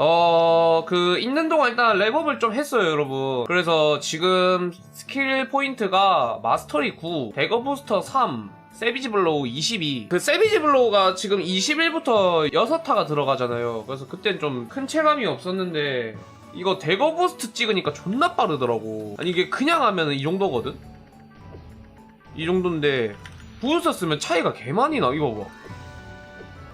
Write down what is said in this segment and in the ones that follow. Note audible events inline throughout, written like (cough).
어, 그, 있는 동안 일단 랩업을 좀 했어요, 여러분. 그래서 지금 스킬 포인트가 마스터리 9, 대거 부스터 3, 세비지 블로우 22. 그 세비지 블로우가 지금 21부터 6타가 들어가잖아요. 그래서 그땐 좀 큰 체감이 없었는데, 이거 대거 부스트 찍으니까 존나 빠르더라고. 아니, 이게 그냥 하면 이 정도거든? 이 정도인데, 부스터 쓰면 차이가 개 많이 나, 이거 봐.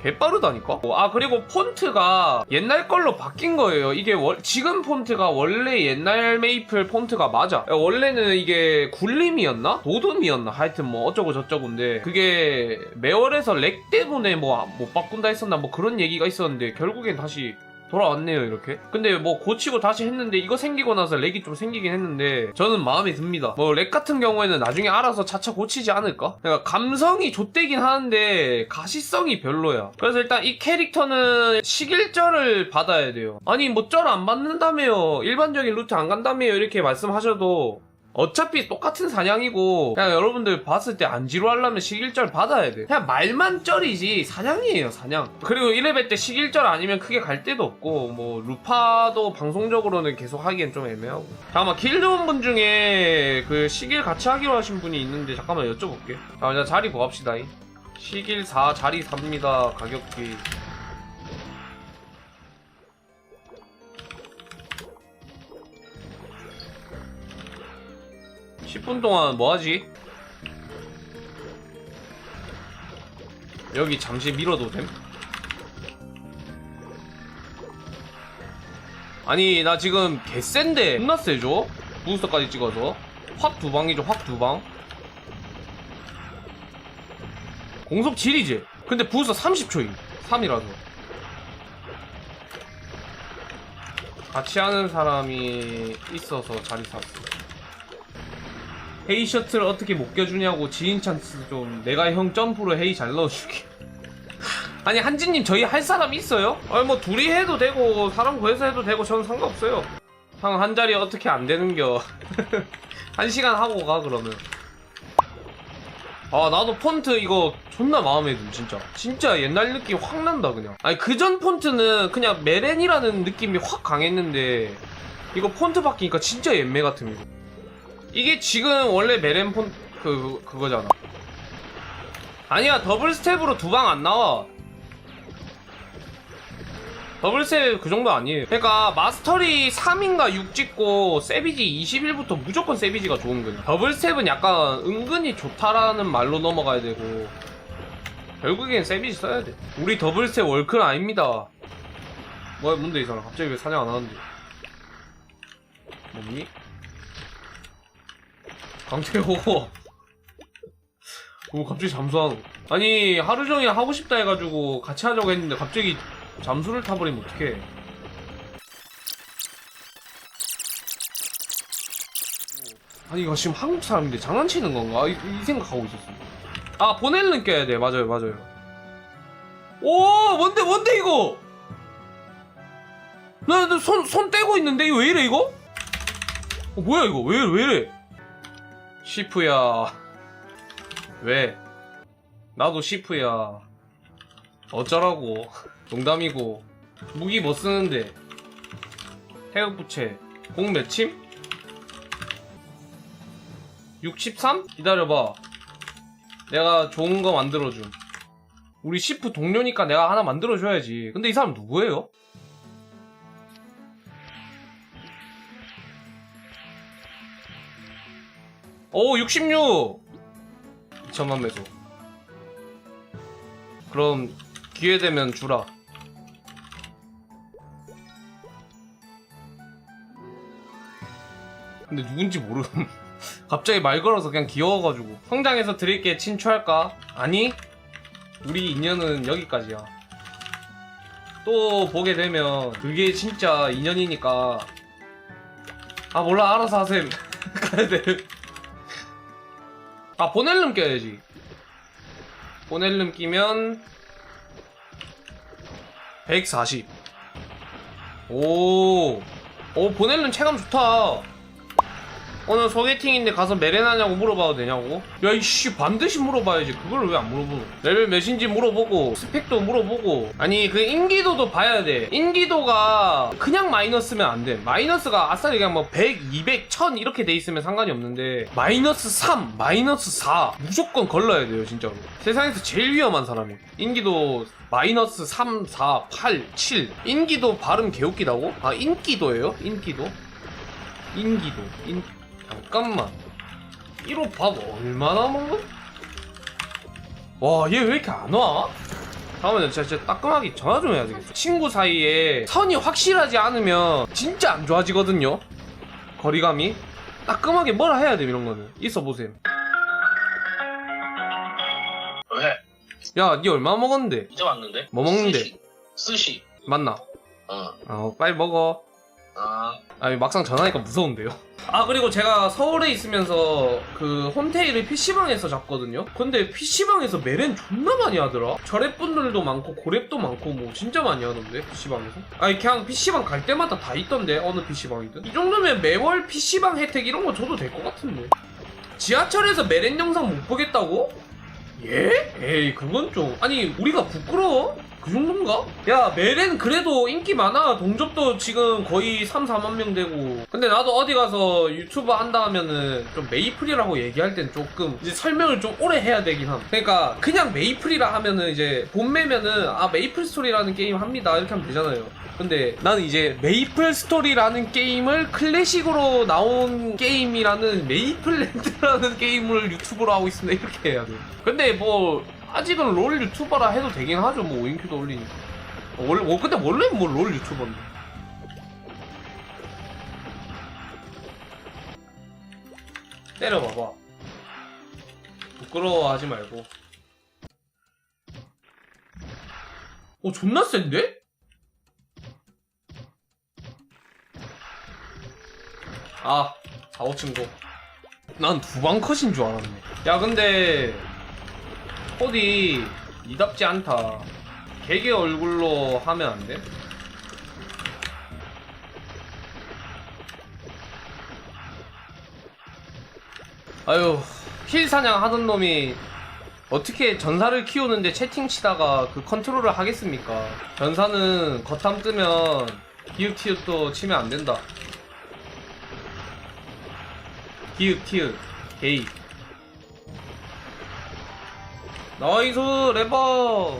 개 빠르다니까? 아 그리고 폰트가 옛날 걸로 바뀐 거예요 이게 월- 지금 폰트가 원래 옛날 메이플 폰트가 맞아 원래는 이게 굴림이었나? 도둠이었나? 하여튼 뭐 어쩌고 저쩌고인데 그게 매월에서 렉 때문에 뭐 못 바꾼다 했었나 뭐 그런 얘기가 있었는데 결국엔 다시 돌아왔네요 이렇게. 근데 뭐 고치고 다시 했는데 이거 생기고 나서 렉이 좀 생기긴 했는데 저는 마음에 듭니다. 뭐 렉 같은 경우에는 나중에 알아서 차차 고치지 않을까? 그러니까 감성이 좆되긴 하는데 가시성이 별로야. 그래서 일단 이 캐릭터는 식일절을 받아야 돼요. 아니 뭐 절 안 받는다며요. 일반적인 루트 안 간다며요. 이렇게 말씀하셔도 어차피 똑같은 사냥이고 그냥 여러분들 봤을 때 안 지루하려면 식일절 받아야 돼. 그냥 말만 쩔이지 사냥이에요 사냥. 그리고 1레벨 때 식일절 아니면 크게 갈 데도 없고 뭐 루파도 방송적으로는 계속 하기엔 좀 애매하고. 잠깐만 길드원 분 중에 그 식일 같이 하기로 하신 분이 있는데 잠깐만 여쭤볼게 자 자리 구합시다 이. 식일 4 자리 3입니다 가격비 10분 동안 뭐 하지? 여기 잠시 밀어도 됨? 아니 나 지금 개센데 존나 세죠? 부스터까지 찍어서 확 두 방이죠 확 두방 공속 질이지 근데 부스터 30초임 3이라서 같이 하는 사람이 있어서 자리 샀어 헤이 셔틀 어떻게 못 껴주냐고 지인 찬스 좀 내가 형 점프로 헤이 잘 넣어줄게. 아니 한진님 저희 할 사람 있어요? 아니 뭐 둘이 해도 되고 사람 구해서 해도 되고 저는 상관없어요. 형 한 자리 어떻게 안 되는겨. (laughs) 한 시간 하고 가 그러면. 아 나도 폰트 이거 존나 마음에 들 진짜. 진짜 옛날 느낌 확 난다 그냥. 아니 그전 폰트는 그냥 메렌이라는 느낌이 확 강했는데 이거 폰트 바뀌니까 진짜 옛매 같은 거 이게 지금 원래 메렌 폰 그, 그거잖아. 아니야 더블 스텝으로 두 방 안 나와. 더블 스텝 그 정도 아니에요. 그러니까 마스터리 3인가 6 찍고 세비지 21부터 무조건 세비지가 좋은 거야 더블 스텝은 약간 은근히 좋다라는 말로 넘어가야 되고. 결국엔 세비지 써야 돼. 우리 더블 스텝 월클 아닙니다. 뭐야 뭔데 이 사람? 갑자기 왜 사냥 안 하는데? 뭐니? 강태호. 오 갑자기 잠수하노 아니 하루 종일 하고 싶다 해가지고 같이 하자고 했는데 갑자기 잠수를 타버리면 어떡해. 아니 이거 지금 한국 사람인데 장난치는 건가? 이, 이 생각하고 있었어 아 보넬는 껴야 돼. 맞아요 맞아요. 오 뭔데 뭔데 이거? 나손 손 떼고 있는데? 이거 왜 이래 이거? 어 뭐야 이거? 왜 왜 이래 시프야. 왜? 나도 시프야. 어쩌라고. 농담이고. 무기 뭐 쓰는데? 태극 부채. 공 몇침? 63? 기다려봐. 내가 좋은 거 만들어줌. 우리 시프 동료니까 내가 하나 만들어줘야지. 근데 이 사람 누구예요? 오, 66! 2천만 매소. 그럼, 기회 되면 주라. 근데 누군지 모름. (laughs) 갑자기 말 걸어서 그냥 귀여워가지고. 성장해서 드릴게 친추할까? 아니? 우리 인연은 여기까지야. 또 보게 되면, 그게 진짜 인연이니까. 아, 몰라, 알아서 하셈. (laughs) 가야 돼. 아 보넬름 껴야지. 보넬름 끼면 140 오, 오 보넬름 체감 좋다 오늘 소개팅인데 가서 메레나냐고 물어봐도 되냐고? 야 이씨 반드시 물어봐야지. 그걸 왜 안 물어보노? 레벨 몇인지 물어보고 스펙도 물어보고. 아니 그 인기도도 봐야 돼. 인기도가 그냥 마이너스면 안돼. 마이너스가 아싸리 그냥 뭐 100, 200, 1000 이렇게 돼 있으면 상관이 없는데 마이너스 3, 마이너스 4 무조건 걸러야 돼요 진짜로. 세상에서 제일 위험한 사람이 인기도 마이너스 3, 4, 8, 7 인기도 발음 개웃기다고? 아 인기도예요? 인기도? 인기도. 인 잠깐만 1호 밥 얼마나 먹어? 와얘 왜 이렇게 안 와? 잠깐만요 진짜, 진짜 따끔하게 전화 좀 해야 되겠어 친구 사이에 선이 확실하지 않으면 진짜 안 좋아지거든요 거리감이 따끔하게 뭐라 해야 돼 이런 거는 있어 보세요 왜? 야니 얼마 먹었는데 이제 왔는데? 뭐 먹는데? 스시. 스시. 맞나? 어. 어 빨리 먹어 아. 아니 막상 전화하니까 무서운데요. 아 그리고 제가 서울에 있으면서 그 홈테이를 PC방에서 잡거든요. 근데 PC방에서 메렌 존나 많이 하더라. 저랩분들도 많고 고랩도 많고 뭐 진짜 많이 하던데 PC방에서. 아니 그냥 PC방 갈 때마다 다 있던데 어느 PC방이든. 이 정도면 매월 PC방 혜택 이런 거 줘도 될 것 같은데. 지하철에서 메렌 영상 못 보겠다고? 예? 에이 그건 좀 아니 우리가 부끄러워? 그 정도인가? 야 메렌 그래도 인기 많아. 동접도 지금 거의 3, 4만 명 되고. 근데 나도 어디 가서 유튜브 한다 하면은 좀 메이플이라고 얘기할 땐 조금 이제 설명을 좀 오래 해야 되긴 함. 그러니까 그냥 메이플이라 하면은 이제 본매면은 아 메이플 스토리라는 게임 합니다. 이렇게 하면 되잖아요. 근데 나는 이제 메이플 스토리라는 게임을 클래식으로 나온 게임이라는 메이플랜드라는 (laughs) 게임을 유튜브로 하고 있습니다. 이렇게 해야 돼. 근데 뭐 아직은 롤 유튜버라 해도 되긴 하죠 뭐 오인큐도 올리니까. 어, 원래 어, 근데 원래 뭐 롤 유튜버인데. 때려봐봐. 부끄러워하지 말고. 어 존나 센데? 아 4, 5층고 난두 방 컷인 줄 알았네. 야 근데 코디 이답지 않다. 개개 얼굴로 하면 안 돼? 아유, 힐 사냥 하던 놈이 어떻게 전사를 키우는데 채팅 치다가 그 컨트롤을 하겠습니까? 전사는 겉함 뜨면 기웃티웃도 치면 안 된다. 기웃티웃, 게이. 나이스 레버.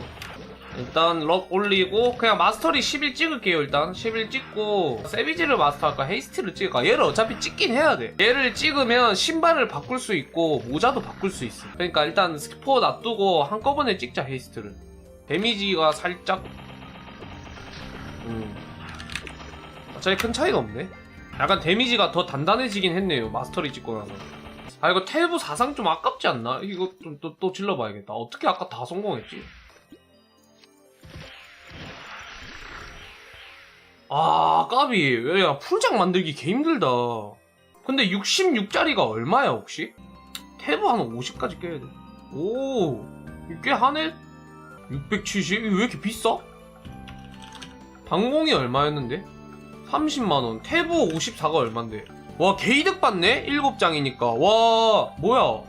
일단 럭 올리고 그냥 마스터리 10일 찍을게요 일단. 10일 찍고. 세비지를 마스터할까? 헤이스트를 찍을까? 얘를 어차피 찍긴 해야 돼. 얘를 찍으면 신발을 바꿀 수 있고 모자도 바꿀 수 있어. 그러니까 일단 스포 놔두고 한꺼번에 찍자 헤이스트를 데미지가 살짝. 음. 어차피 큰 차이가 없네. 약간 데미지가 더 단단해지긴 했네요 마스터리 찍고 나서 아 이거 텔브 사상 좀 아깝지 않나? 이거 좀 또 또 질러봐야겠다. 어떻게 아까 다 성공했지? 아 까비 야 풀장 만들기 개 힘들다. 근데 66짜리가 얼마야 혹시? 탭브 한 50까지 깨야 돼. 오, 이거 꽤 하네? 670? 이거 왜 이렇게 비싸? 방공이 얼마였는데? 30만원. 탭브 54가 얼만데? 와 개이득 받네? 7장이니까. 와 뭐야?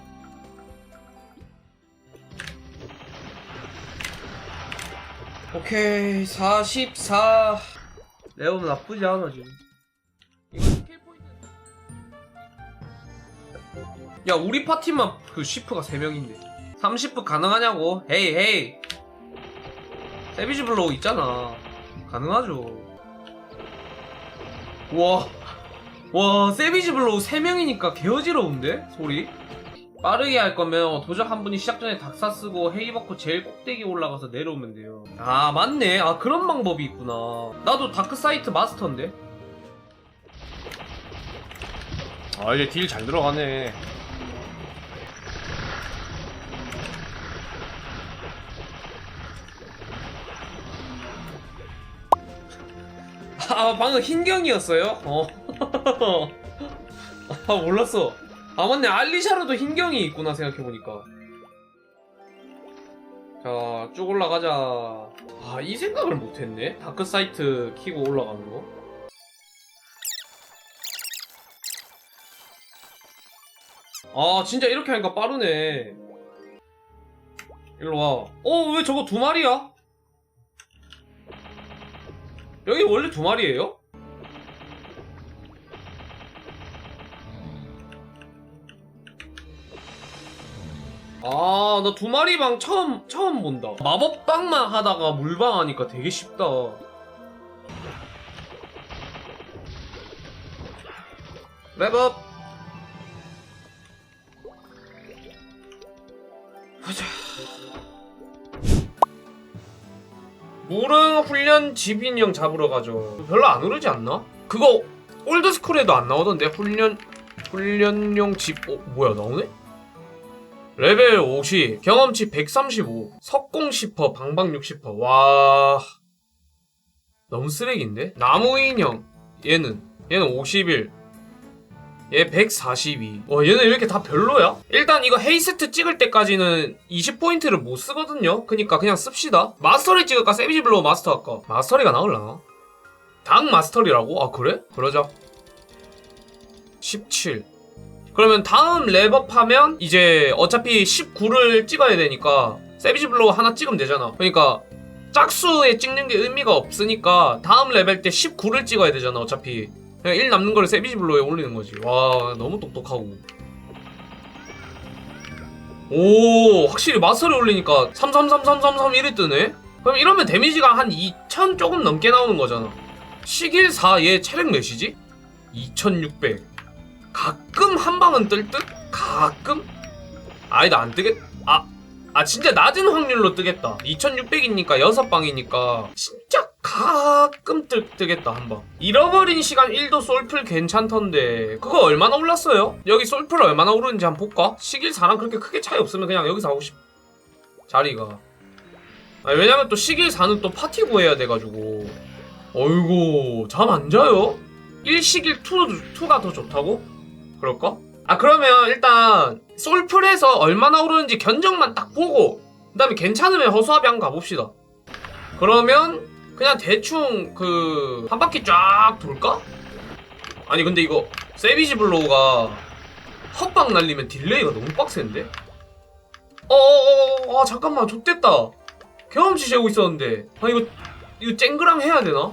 오케이 44 레오는 나쁘지 않아 지금. 야 우리 파티만 그 쉬프가 3명인데. 30분 가능하냐고? 헤이 헤이. 세비지 블로우 있잖아. 가능하죠. 와 와 세비지 블로우 3명이니까 개어지러운데? 소리? 빠르게 할 거면 도적 한 분이 시작 전에 닥사 쓰고 헤이 받고 제일 꼭대기 올라가서 내려오면 돼요 아 맞네 아 그런 방법이 있구나 나도 다크사이트 마스터인데 아 이제 딜 잘 들어가네 아 방금 흰경이었어요? 어. (laughs) 아 몰랐어. 아 맞네 알리샤르도 흰경이 있구나 생각해보니까. 자 쭉 올라가자. 아 이 생각을 못했네. 다크 사이트 키고 올라가는 거. 아 진짜 이렇게 하니까 빠르네 일로 와 어 왜 저거 두 마리야? 여기 원래 두 마리예요? 아, 나 두 마리 방 처음, 처음 본다. 마법방만 하다가 물방 하니까 되게 쉽다. 랩업! 보자. 무릉 훈련 집인형 잡으러 가죠. 별로 안 오르지 않나? 그거 올드스쿨에도 안 나오던데 훈련 훈련용 집 어, 뭐야 나오네? 레벨 50 경험치 135 석공 10% 방방 60%와 너무 쓰레기인데? 나무 인형 얘는 얘는 51 얘 142. 와, 얘는 왜 이렇게 다 별로야? 일단 이거 헤이스트 찍을 때까지는 20포인트를 못 쓰거든요? 그니까 그냥 씁시다. 마스터리 찍을까? 세비지 블로우 마스터 할까? 마스터리가 나올라나? 당 마스터리라고? 아, 그래? 그러자. 17. 그러면 다음 랩업 하면 이제 어차피 19를 찍어야 되니까 세비지 블로우 하나 찍으면 되잖아. 그러니까 짝수에 찍는 게 의미가 없으니까 다음 레벨 때 19를 찍어야 되잖아, 어차피. 그냥 1 남는 거를 세비지 블로에 올리는 거지. 와, 너무 똑똑하고. 오, 확실히 마스터를 올리니까 3333333 이래 뜨네? 그럼 이러면 데미지가 한 2000 조금 넘게 나오는 거잖아. 시길 4, 얘 체력 몇이지? 2600. 가끔 한 방은 뜰 듯? 가끔? 아니다, 안 뜨겠, 아, 아, 진짜 낮은 확률로 뜨겠다. 2600이니까 6방이니까 진짜 가끔 뜨, 뜨겠다, 한 방. 잃어버린 시간 1도 솔플 괜찮던데. 그거 얼마나 올랐어요? 여기 솔플 얼마나 오르는지 한번 볼까? 시길 4랑 그렇게 크게 차이 없으면 그냥 여기서 하고 싶. 자리가. 아니, 왜냐면 또 시길 4는 또 파티 구해야 돼가지고. 어이구, 잠 안 자요? 1시길 2, 2가 더 좋다고? 그럴까? 아 그러면 일단 솔플에서 얼마나 오르는지 견적만 딱 보고 그 다음에 괜찮으면 허수아비 한번 가봅시다 그러면 그냥 대충 그 한 바퀴 쫙 돌까? 아니 근데 이거 세비지 블로우가 헛방 날리면 딜레이가 너무 빡센데? 어어어 아 잠깐만 좆됐다 경험치 재고 있었는데 아 이거 이거 쨍그랑 해야 되나?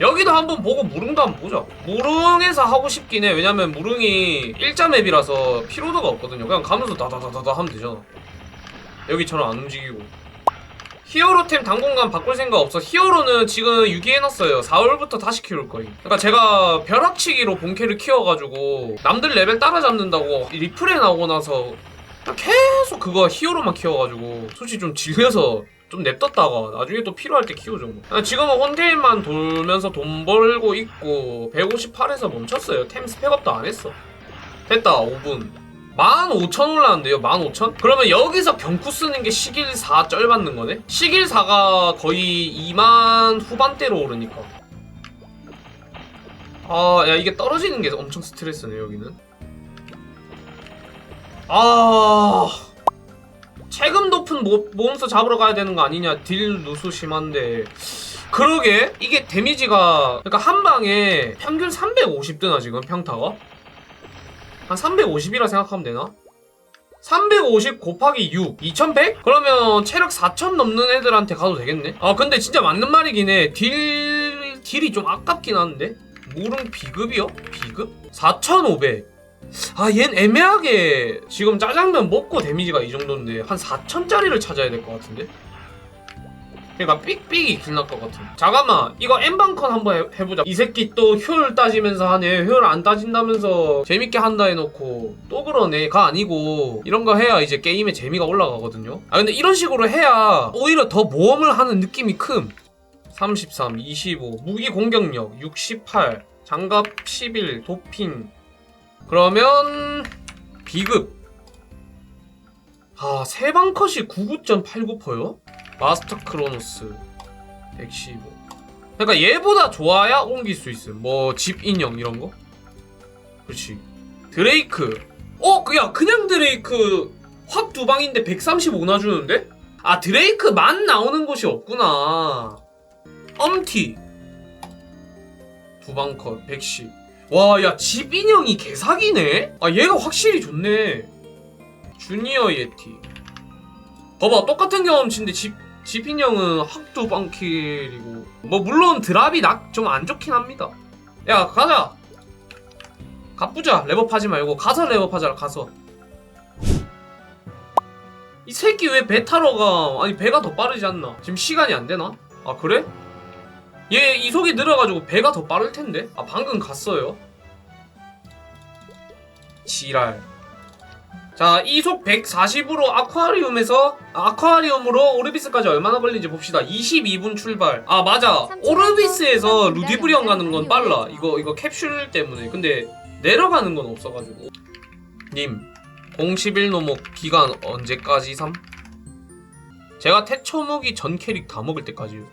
여기도 한번 보고 무릉도 한번 보자. 무릉에서 하고 싶긴 해. 왜냐면 무릉이 일자 맵이라서 피로도가 없거든요. 그냥 가면서 다다다다다 하면 되잖아. 여기처럼 안 움직이고. 히어로템 당분간 바꿀 생각 없어. 히어로는 지금 유기해놨어요. 4월부터 다시 키울 거임. 그러니까 제가 벼락치기로 본캐를 키워가지고 남들 레벨 따라잡는다고 리플에 나오고 나서 계속 그거 히어로만 키워가지고 솔직히 좀 질려서 좀 냅뒀다가 나중에 또 필요할 때 키우죠 뭐. 아, 지금은 혼테일만 돌면서 돈 벌고 있고 158에서 멈췄어요 템 스펙업도 안 했어 됐다 5분 15,000 올랐는데요 15,000? 그러면 여기서 경쿠 쓰는 게 시길 4 쩔 받는 거네? 시길 4가 거의 2만 후반대로 오르니까 아 야 이게 떨어지는 게 엄청 스트레스네 여기는 아... 체금 높은 모, 모험수 잡으러 가야 되는 거 아니냐 딜 누수 심한데 그러게 이게 데미지가 그러니까 한 방에 평균 350 뜨나 지금 평타가 한 350이라 생각하면 되나? 350 곱하기 6 2100? 그러면 체력 4000 넘는 애들한테 가도 되겠네 아 근데 진짜 맞는 말이긴 해딜 딜이 좀 아깝긴 한데 무릉 비급이요? 비급? 4500 아, 얜 애매하게 지금 짜장면 먹고 데미지가 이 정도인데 한 4천짜리를 찾아야 될 것 같은데? 그러니까 삑삑이 길날 것 같은. 잠깐만, 이거 엠방컨 한번 해, 해보자. 이 새끼 또 효율 따지면서 하네. 효율 안 따진다면서 재밌게 한다 해놓고 또 그러네.가 아니고 이런 거 해야 이제 게임의 재미가 올라가거든요. 아 근데 이런 식으로 해야 오히려 더 모험을 하는 느낌이 큼. 33, 25, 무기 공격력 68, 장갑 11, 도핑 그러면 비급. 아 세방컷이 99.89%요? 마스터 크로노스 115 그러니까 얘보다 좋아야 옮길 수 있음. 뭐 집 인형 이런 거? 그렇지. 드레이크. 어? 그야 그냥 드레이크. 확 두 방인데 135 나 주는데? 아 드레이크 만 나오는 곳이 없구나. 엄티. 두 방 컷 110 와, 야, 집 인형이 개사기네? 아, 얘가 확실히 좋네. 주니어 예티. 봐봐, 똑같은 경험치인데 집, 집 인형은 학두 빵킬이고. 뭐, 물론 드랍이 좀안 좋긴 합니다. 야, 가자! 가쁘자. 랩업하지 말고. 가서 랩업하자, 가서. 이 새끼 왜 배 타러 가? 아니, 배가 더 빠르지 않나? 지금 시간이 안 되나? 아, 그래? 얘 이속이 느려가지고 배가 더 빠를 텐데? 아 방금 갔어요. 지랄. 자 이속 140으로 아쿠아리움에서 아, 아쿠아리움으로 오르비스까지 얼마나 걸리는지 봅시다. 22분 출발. 아 맞아. 오르비스에서 루디브리언 가는 건 빨라. 이거 이거 캡슐 때문에. 근데 내려가는 건 없어가지고. 님 011 노목 기간 언제까지 삼? 제가 태초무기 전 캐릭 다 먹을 때까지요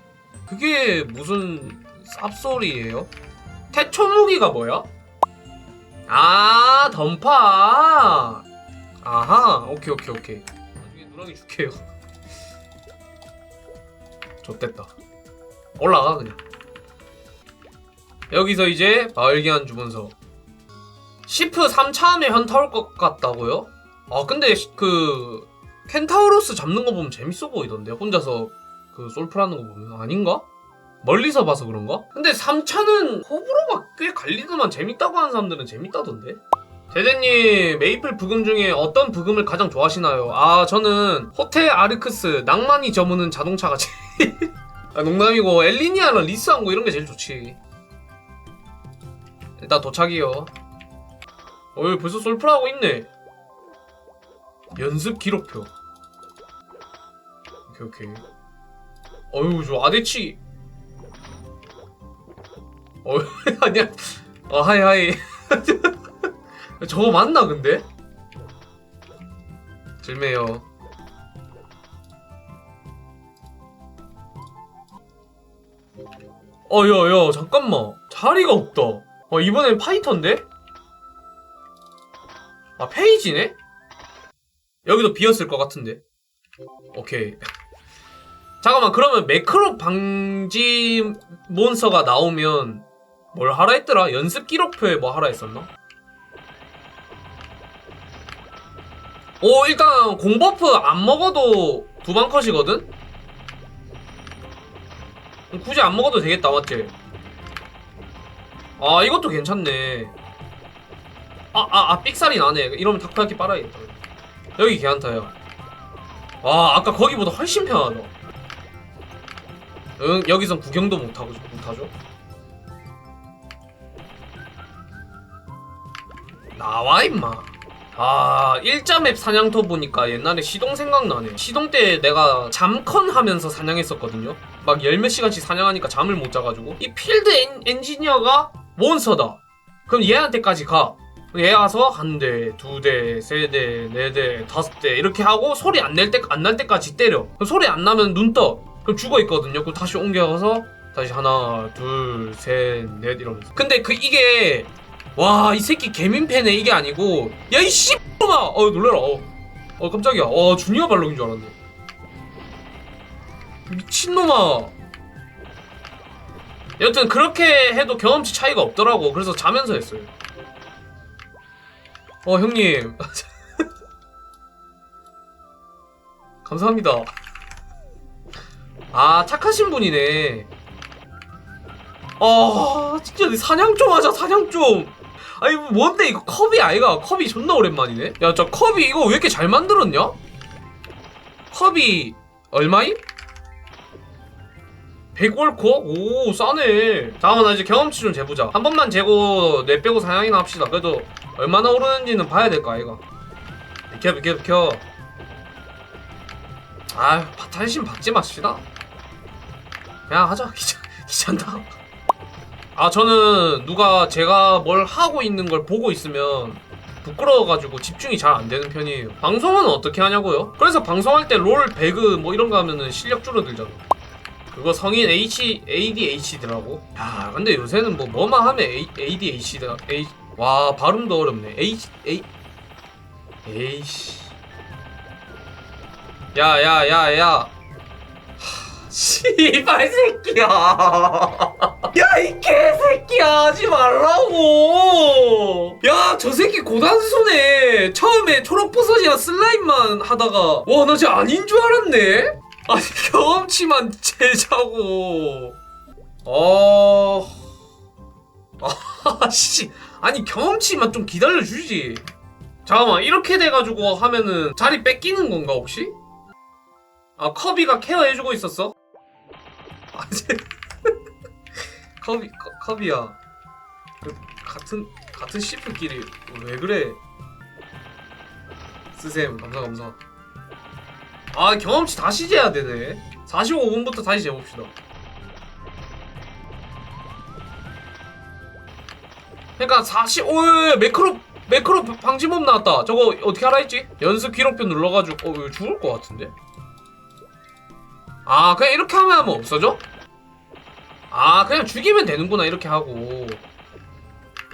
그게 무슨 쌉소리예요? 태초무기가 뭐야? 아 던파. 아하 오케이 오케이 오케이. 나중에 누렁이 줄게요. (laughs) 좋됐다. 올라가 그냥. 여기서 이제 마을기한 주문서. 시프 3차함에 현타 올 것 같다고요? 아 근데 시- 그 켄타우로스 잡는 거 보면 재밌어 보이던데 혼자서 그 솔플 하는 거 보면 아닌가? 멀리서 봐서 그런가? 근데 3차는 호불호가 꽤 갈리더만 재밌다고 하는 사람들은 재밌다던데? 대대님 메이플 부금 중에 어떤 부금을 가장 좋아하시나요? 아 저는 호텔 아르크스 낭만이 저무는 자동차가 제일 (laughs) 아, 농담이고 엘리니아나 리스한거 이런 게 제일 좋지 일단 도착이요 어이 벌써 솔플하고 있네 연습 기록표 오케이 오케이 어휴 저 아데치. 어 (laughs) 아니야. 어 하이 하이. (laughs) 저거 맞나 근데? 질매요. 어여여 잠깐만. 자리가 없다. 어 이번엔 파이터인데? 아 페이지네? 여기도 비었을 것 같은데. 오케이 잠깐만 그러면 매크로 방지 몬스터가 나오면 뭘 하라 했더라? 연습 기록표에 뭐 하라 했었나? 오 일단 공버프 안 먹어도 두 방 컷이거든? 그럼 굳이 안 먹어도 되겠다 맞지? 아 이것도 괜찮네 아아아 아, 삑살이 나네 이러면 닭탈기 빨아야겠다 여기 개한타야 와 아까 거기보다 훨씬 편하다 응 여기선 구경도 못하고 못하죠? 나와 임마. 아 일자맵 사냥터 보니까 옛날에 시동 생각나네. 시동 때 내가 잠컨 하면서 사냥했었거든요. 막 열 몇 시간씩 사냥하니까 잠을 못 자가지고. 이 필드 엔, 엔지니어가 몬스터다. 그럼 얘한테까지 가. 얘 와서 한 대, 두 대, 세 대, 네 대, 다섯 대 이렇게 하고 소리 안 낼 때 안 날 때까지 때려. 소리 안 나면 눈 떠. 그럼 죽어 있거든요. 그럼 다시 옮겨가서 다시 하나, 둘, 셋, 넷 이러면서. 근데 그 이게 와 이 새끼 개민패네. 이게 아니고 야 이 씨X마 어 놀래라. 어, 어 깜짝이야. 어 주니어 발록인 줄 알았네. 미친놈아. 여튼 그렇게 해도 경험치 차이가 없더라고. 그래서 자면서 했어요. 어 형님. (laughs) 감사합니다 아 착하신 분이네. 아 진짜 내 사냥 좀 하자 사냥 좀. 아니 뭐 뭔데 이거 컵이 아이가? 컵이 존나 오랜만이네? 야 저 컵이 이거 왜 이렇게 잘 만들었냐? 컵이 얼마임? 100월코? 오 싸네. 잠깐만 나 이제 경험치 좀 재보자. 한 번만 재고 내 빼고 사냥이나 합시다. 그래도 얼마나 오르는지는 봐야 될 거 아이가. 비켜 비켜 비켜. 아휴 탈심 받지 마시다 그냥 하자. (laughs) 귀찮, 귀찮다. 아 저는 누가 제가 뭘 하고 있는 걸 보고 있으면 부끄러워가지고 집중이 잘 안 되는 편이에요. 방송은 어떻게 하냐고요? 그래서 방송할 때 롤 배그 뭐 이런 거 하면은 실력 줄어들잖아. 그거 성인 H, ADHD라고? 야 근데 요새는 뭐 뭐만 하면 A, ADHD다 A, 와 발음도 어렵네. H, A, 에이씨 야야야야 씨발 새끼야. 야, 이 개새끼야. 하지 말라고. 야, 저 새끼 고단수네. 처음에 초록 버섯이랑 슬라임만 하다가, 와, 나 진짜 아닌 줄 알았네? 아니, 경험치만 제자고. 어. 아, 씨. 아니, 경험치만 좀 기다려 주지. 잠깐만, 이렇게 돼가지고 하면은 자리 뺏기는 건가, 혹시? 아, 커비가 케어해주고 있었어? (laughs) 커비, 커, 커비야. 그, 같은, 같은 시프끼리 왜 그래? 스셈, 감사, 감사. 아, 경험치 다시 재야 되네. 45분부터 다시 재봅시다. 그러니까 40, 오, 매크로, 매크로 방지법 나왔다. 저거 어떻게 알아 했지? 연습 기록표 눌러가지고, 어, 죽을 것 같은데? 아, 그냥 이렇게 하면 하면 없어져? 아, 그냥 죽이면 되는구나, 이렇게 하고.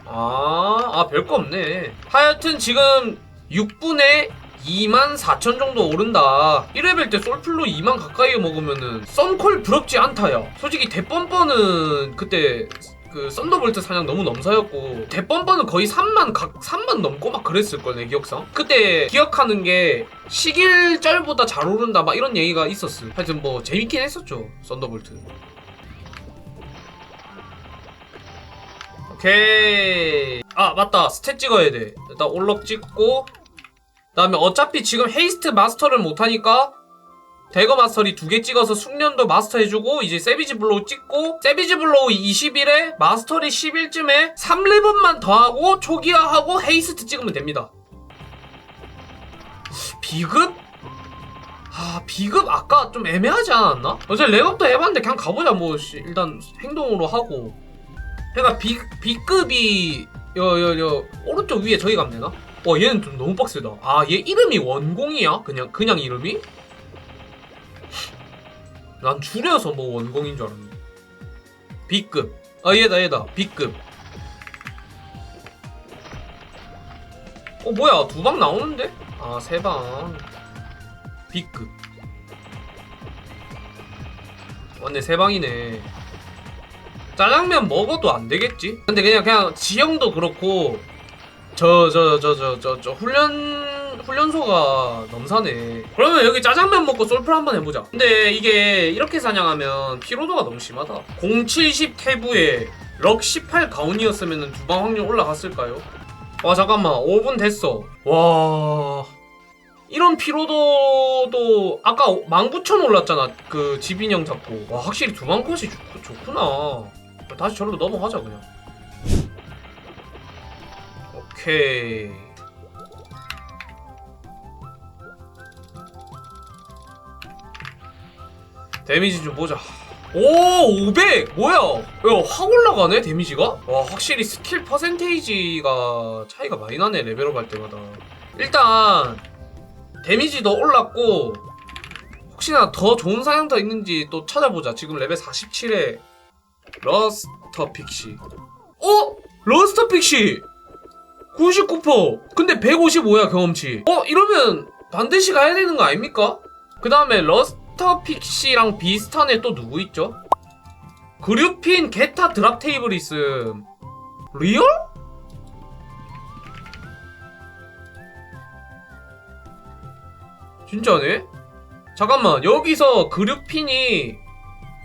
아, 아, 별거 없네. 하여튼 지금 6분에 2만 4천 정도 오른다. 1레벨 때 솔플로 2만 가까이 먹으면은 썬콜 부럽지 않다요. 솔직히 대뻔뻔은 그때 그 썬더볼트 사냥 너무 넘사였고 대뻔뻔은 거의 3만 각 3만 넘고 막 그랬을 거내 기억상. 그때 기억하는 게 시길짤보다 잘 오른다 막 이런 얘기가 있었어. 하여튼 뭐 재밌긴 했었죠 썬더볼트. 오케이. 아 맞다 스탯 찍어야 돼. 일단 올럭 찍고 그 다음에 어차피 지금 헤이스트 마스터를 못하니까 대거 마스터리 두 개 찍어서 숙련도 마스터 해주고 이제 세비지 블로우 찍고 세비지 블로우 20일에 마스터리 10일쯤에 3레번만 더하고 초기화하고 헤이스트 찍으면 됩니다 비급? 아 비급 아까 좀 애매하지 않았나? 어제 랩업도 해봤는데 그냥 가보자 뭐 씨, 일단 행동으로 하고 그러니까 비, B급이 여여여 오른쪽 위에 저기 가면 되나? 와 얘는 좀 너무 빡세다 아 얘 이름이 원공이야? 그냥 그냥 이름이? 난 줄여서 뭐 원공인 줄 알았네. B급. 아 얘다 얘다. B급. 어 뭐야 두 방 나오는데? 아 세 방. B급. 맞네 세 방이네. 짜장면 먹어도 안 되겠지? 근데 그냥 그냥 지형도 그렇고 저 저 저 저 저 저 훈련 훈련소가 넘사네. 그러면 여기 짜장면 먹고 솔플 한번 해보자. 근데 이게 이렇게 사냥하면 피로도가 너무 심하다. 070 태부에 럭 18 가온이었으면 두방 확률 올라갔을까요? 와 잠깐만 5분 됐어. 와 이런 피로도도 아까 19,000 올랐잖아. 그 지빈형 잡고. 와 확실히 두방 컷이 좋, 좋구나. 다시 저로 넘어가자 그냥. 오케이. 데미지 좀 보자. 오, 500! 뭐야? 야, 확 올라가네, 데미지가? 와, 확실히 스킬 퍼센테이지가 차이가 많이 나네, 레벨업 할 때마다. 일단, 데미지도 올랐고, 혹시나 더 좋은 사양도 있는지 또 찾아보자. 지금 레벨 47에 러스터 픽시. 어? 러스터 픽시! 99%! 근데 155야, 경험치. 어? 이러면 반드시 가야 되는 거 아닙니까? 그 다음에 러스터 픽시랑 비슷한 애 또 누구 있죠? 그류핀 게타 드랍 테이블 있음. 리얼? 진짜네? 잠깐만, 여기서 그류핀이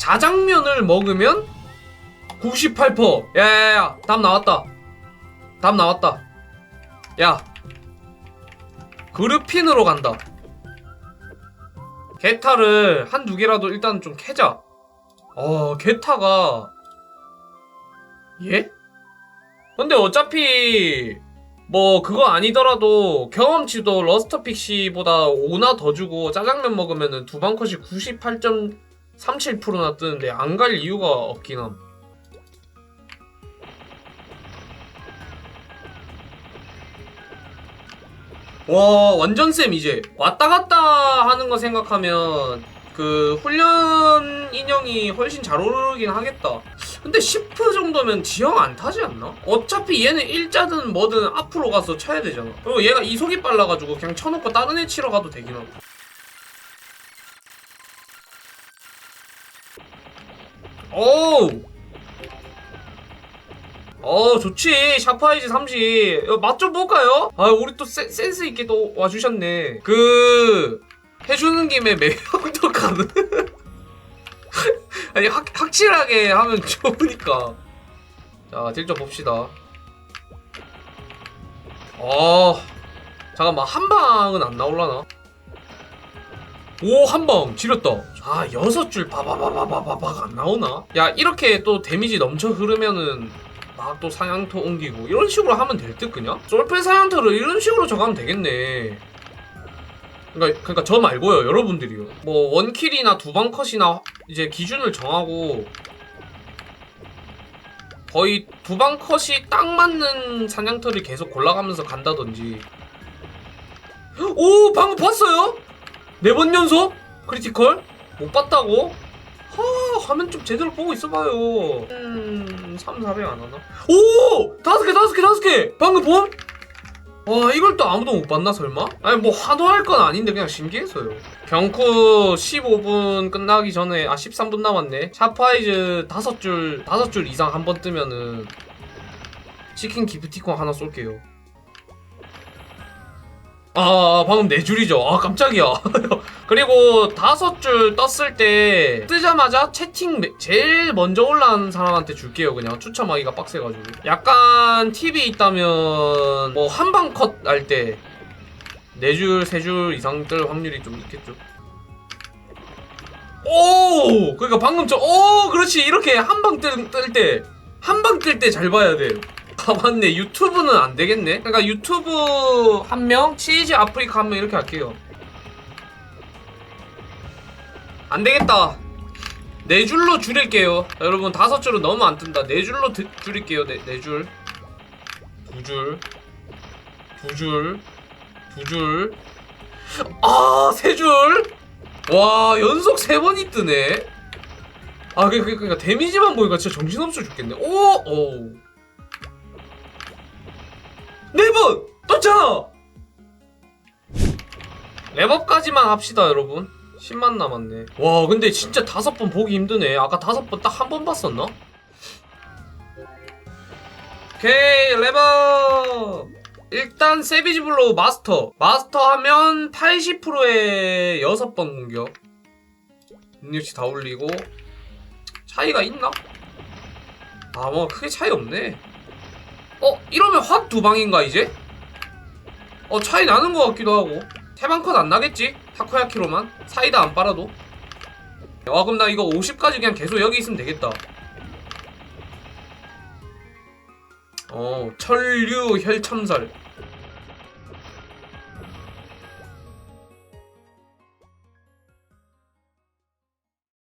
자장면을 먹으면 98%. 야야야, 답 나왔다. 답 나왔다. 야, 그루핀으로 간다. 게타를 한 두 개라도 일단 좀 캐자. 어, 게타가 예? 근데 어차피 뭐 그거 아니더라도 경험치도 러스터 픽시보다 5나 더 주고 짜장면 먹으면은 두방 컷이 98.37%나 뜨는데 안 갈 이유가 없긴 함. 와 완전 쌤 이제 왔다 갔다 하는 거 생각하면 그 훈련 인형이 훨씬 잘 오르긴 하겠다 근데 10% 정도면 지형 안 타지 않나? 어차피 얘는 일자든 뭐든 앞으로 가서 쳐야 되잖아 그리고 얘가 이속이 빨라가지고 그냥 쳐놓고 다른 애 치러 가도 되긴 하고 오! 어 좋지. 샤파이즈 30 맛 좀 볼까요? 아 우리 또 센, 센스 있게 또 와주셨네. 그 해주는 김에 매형도 가는 (laughs) (laughs) 아니 확, 확실하게 하면 (laughs) 좋으니까. 자 딜좀 봅시다. 어 잠깐만. 한 방은 안 나올라나? 오 한 방. 지렸다. 아 여섯 줄 바바바바바바박 안 나오나? 야 이렇게 또 데미지 넘쳐 흐르면은 막 또 사냥터 옮기고 이런 식으로 하면 될 듯 그냥? 솔플 사냥터를 이런 식으로 정하면 되겠네 그러니까, 그러니까 저 말고요 여러분들이요 뭐 원킬이나 두방 컷이나 이제 기준을 정하고 거의 두방 컷이 딱 맞는 사냥터를 계속 골라가면서 간다든지 오 방금 봤어요? 네 번 연속? 크리티컬? 못 봤다고? 하 화면 좀 제대로 보고 있어봐요 음... 3, 400 안 하나? 오! 다섯 개 다섯 개 다섯 개 방금 본? 와 이걸 또 아무도 못 봤나 설마? 아니 뭐 환호할 건 아닌데 그냥 신기해서요 경쿠 15분 끝나기 전에 아 13분 남았네 샤파이즈 다섯 줄 다섯 줄 이상 한 번 뜨면은 치킨 기프티콘 하나 쏠게요 아 방금 네 줄이죠. 아 깜짝이야. (laughs) 그리고 다섯 줄 떴을 때 뜨자마자 채팅 매- 제일 먼저 올라온 사람한테 줄게요 그냥. 추첨하기가 빡세가지고. 약간 팁이 있다면 뭐 한방 컷 할 때 네 줄 세 줄 이상 뜰 확률이 좀 있겠죠. 오 그러니까 방금 저오 그렇지. 이렇게 한방 뜰 때 한 방 뜰 때 잘 봐야 돼 아 맞네 유튜브는 안 되겠네 그러니까 유튜브 한 명 치즈 아프리카 한 명 이렇게 할게요 안 되겠다 네 줄로 줄일게요 자, 여러분 다섯 줄은 너무 안 뜬다 네 줄로 드- 줄일게요 네, 네 줄. 두 줄. 두 줄. 두 줄. 아, 세 줄. 와, 연속 세 번이 뜨네. 아, 그, 그, 그니까 데미지만 보니까 진짜 정신없어 죽겠네. 오, 오. 네 번! 떴잖아! 랩업까지만 합시다, 여러분. 10만 남았네. 와, 근데 진짜 다섯 번 보기 힘드네. 아까 다섯 번 딱 한 번 봤었나? 오케이, 랩업! 일단 세비지 블로우 마스터. 마스터 하면 80%에 6번 공격. 능력치 다 올리고. 차이가 있나? 아, 뭐, 크게 차이 없네. 어, 이러면 확 두 방인가, 이제? 어, 차이 나는 것 같기도 하고. 세방 컷 안 나겠지? 타코야키로만? 사이다 안 빨아도? 와, 그럼 나 이거 50까지 그냥 계속 여기 있으면 되겠다. 어, 천류 혈참살.